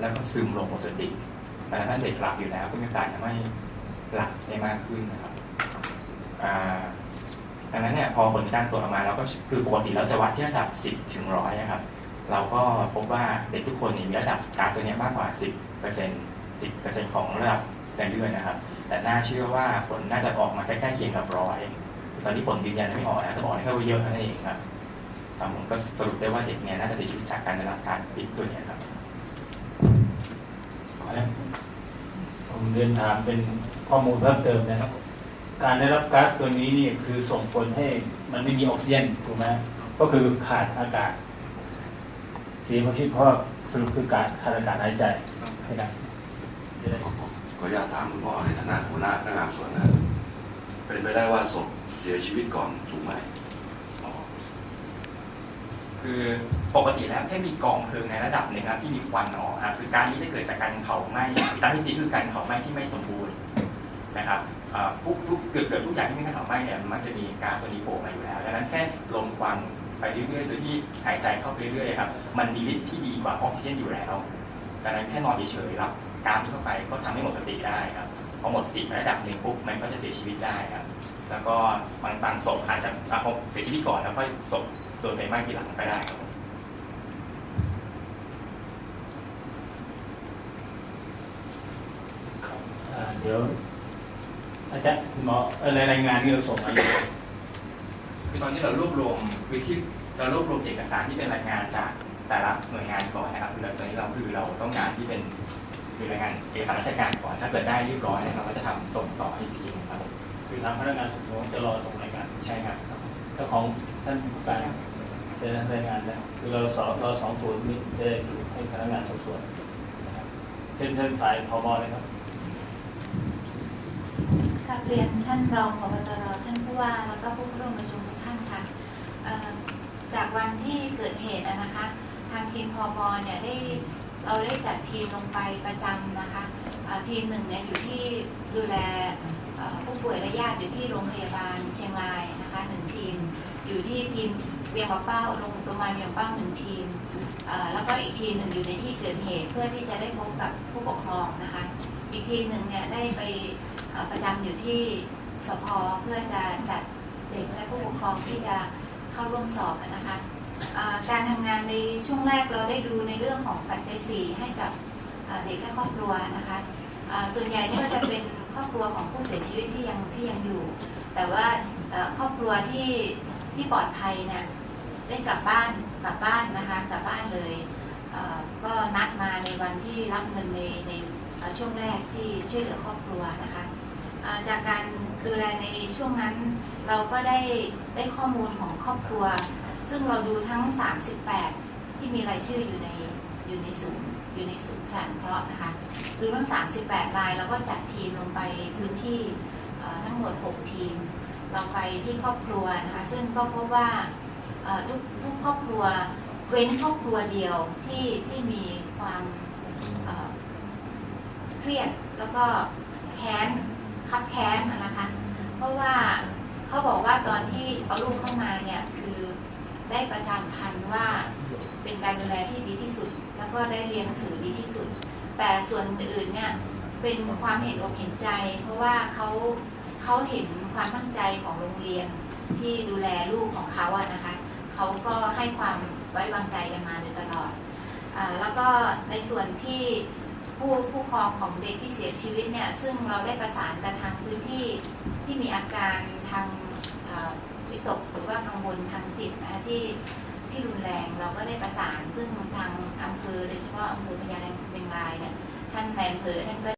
แล้วก็ซึมลงหมดสติแต่ถ้าเด็กหลับอยู่แล้วก็มีโอกาสทำให้หลับได้มากขึ้นนะครับอ่าดังนั้นเนี่ยพอผลการตรวจออกมาเราก็คือปกติเราจะวัดที่ระดับ 10 ถึงร้อยนะครับ เราก็พบว่าเด็กทุกคนมีระดับการตัวนี้มากกว่า 10เปอร์เซ็นต์10เปอร์เซ็นต์ของระดับในเลือดนะครับ แต่น่าเชื่อว่าผลน่าจะออกมาใกล้ๆเคียงกับร้อยตอนนี้ผลยืนยันไม่ออกนะแต่บอกให้เขาเยอะเท่านั้นเองครับผมก็สรุปได้ว่าเด็กเนี่ยน่าจะเสียชีวิตจากการได้รับการปิดตัวนี้ครับ ผมเรียนถามเป็นข้อมูลเพิ่มเติมนะครับ การได้รับก๊าซตัวนี้นี่คือส่งผลให้มันไม่มีออกซิเจนถูกไหมก็คือขาดอากาศเสียชีวิตเพราะสรุปคือการขาดอากาศหายใจให้ได้จะได้ขออนุญาตถามคุณหมอในฐานะหัวหน้าพนักงานสวนนะครับเป็นไปได้ว่าศพเสียชีวิตก่อนถูกไหม คือปกติแล้วแค่มีกองเพลิงในระดับหนึ่งที่มีควันออกครับคือการนี้จะเกิดจากการเผาไหม้ตามที่จริงคือการเผาไหม้ที่ไม่สมบูรณ์นะครับทุกทุกเกิดเกิดทุกอย่างที่มีการเผาไหม้เนี่ยมันมักจะมีก๊าซตัวนี้โผล่มาอยู่แล้วดังนั้นแค่ลมควันไปเรื่อยๆโดยที่หายใจเข้าไปเรื่อยๆครับมันมีฤทธิ์ที่ดีกว่าออกซิเจนอยู่แล้วดังนั้นแค่นอนเฉยๆรับก๊าซนี้เข้าไปก็ทำให้หมดสติได้ครับพอหมดสติระดับหนึ่งปุ๊บมันก็จะเสียชีวิตได้ครับแล้วก็บางบางศพอาจจะอะพอเสียชีวิตก่อนแล้วค่อยศพโดนไฟไหม้ทีหลังไปได้ครับเดี๋ยวอาจารย์คุณหมออ่อรายงานที่เราส่งมาอยู่คือตอนนี้เรารวบรวมคือที่เรารวบรวมเอกสารที่เป็นรายงานจากแต่ละหน่วยงานก่อนนะครับคือตอนนี้เราคือเราต้องการที่เป็นมีรายงานเอกสารราชการก่อนถ้าเกิดได้เรียบร้อยเนี่ยเราก็จะทำส่งต่อให้ทีนึงครับคือทางพนักงานสอบสวนจะรอส่งรายงานใช่ครับ เจ้าของท่านผู้การจะรายงานแล้วคือเราสองเราสองศูนย์นี้จะได้ส่ให้พนักงานสอบสวนนะครับเช่นเช่นฝ่ายพบเลยครับกราบเรียนท่านรองผบตรท่านผู้ว่าแล้วก็ผู้ร่วมประชุมทุกท่านค่ะจากวันที่เกิดเหตุนะคะ ทางทีมพมเนี่ยได้เราได้จัดทีมลงไปประจำนะคะทีมหนึ่งเนี่ยอยู่ที่ดูแล ผู้ป่วยและญาติอยู่ที่โรงพยาบาลเชียงรายนะคะหนึ่งทีม อยู่ที่ทีมเวียงปะเป้าโรงพยาบาลเวียงเป้าหนึ่งทีมแล้วก็อีกทีมหนึ่งอยู่ในที่เกิดเหตุเพื่อที่จะได้พบกับผู้ปกครองนะคะ อีกทีมหนึ่งเนี่ยได้ไปประจำอยู่ที่สพเพื่อจะจัดเด็กและผู้ปกครองที่จะเข้าร่วมสอบนะคะการทำงานในช่วงแรกเราได้ดูในเรื่องของปัจจัยสี่ให้กับเด็กและครอบครัวนะคะส่วนใหญ่นี่ก็จะเป็น รอบครัวของผู้เสียชีวิตที่ยังที่ยังอยู่ แต่ว่าครอบครัวที่ที่ปลอดภัยเนี่ยได้กลับบ้านกลับบ้านนะคะกลับบ้านเลยเก็นัดมาในวันที่รับเงินในในช่วงแรกที่ช่วยเหลือครอบครัวนะคะจากการดูแลในช่วงนั้นเราก็ได้ได้ข้อมูลของครอบครัว ซึ่งเราดูทั้ง 38 ที่มีรายชื่ออยู่ใน อยู่ในศูนย์อยู่ในศูนย์สารเคราะห์นะคะดูทั้ง 38 รายแล้วก็จัดทีมลงไปพื้นที่ทั้งหมด 6 ทีม เราไปที่ครอบครัวนะคะซึ่งก็พบว่าทุกทุกครอบครัวเว้นครอบครัวเดียวที่ที่มีความเครียดแล้วก็แค้นคับแค้นนะคะ เพราะว่าเขาบอกว่าตอนที่เอาลูกเข้ามาเนี่ยคื ได้ประชาสัมพันธ์ว่าเป็นการดูแลที่ดีที่สุด แล้วก็ได้เรียนหนังสือดีที่สุด แต่ส่วนอื่นเนี่ยเป็นความเห็นอกเห็นใจ เพราะว่าเขาเขาเห็นความตั้งใจของโรงเรียนที่ดูแลลูกของเขาอะนะคะเขาก็ให้ความไว้วางใจกันมาโดยตลอดอแล้วก็ในส่วนที่ผู้ผู้ปกครองของเด็กที่เสียชีวิตเนี่ยซึ่งเราได้ประสานกันทางพื้นที่ที่มีอาการทาง วิตกหรือว่ากังวลทางจิตนะคะที่ที่รุนแรงเราก็ได้ประสาน ซึ่งทางอำเภอโดยเฉพาะอำเภอพญาเมงรายเนี่ยท่านนายอำเภอท่านก็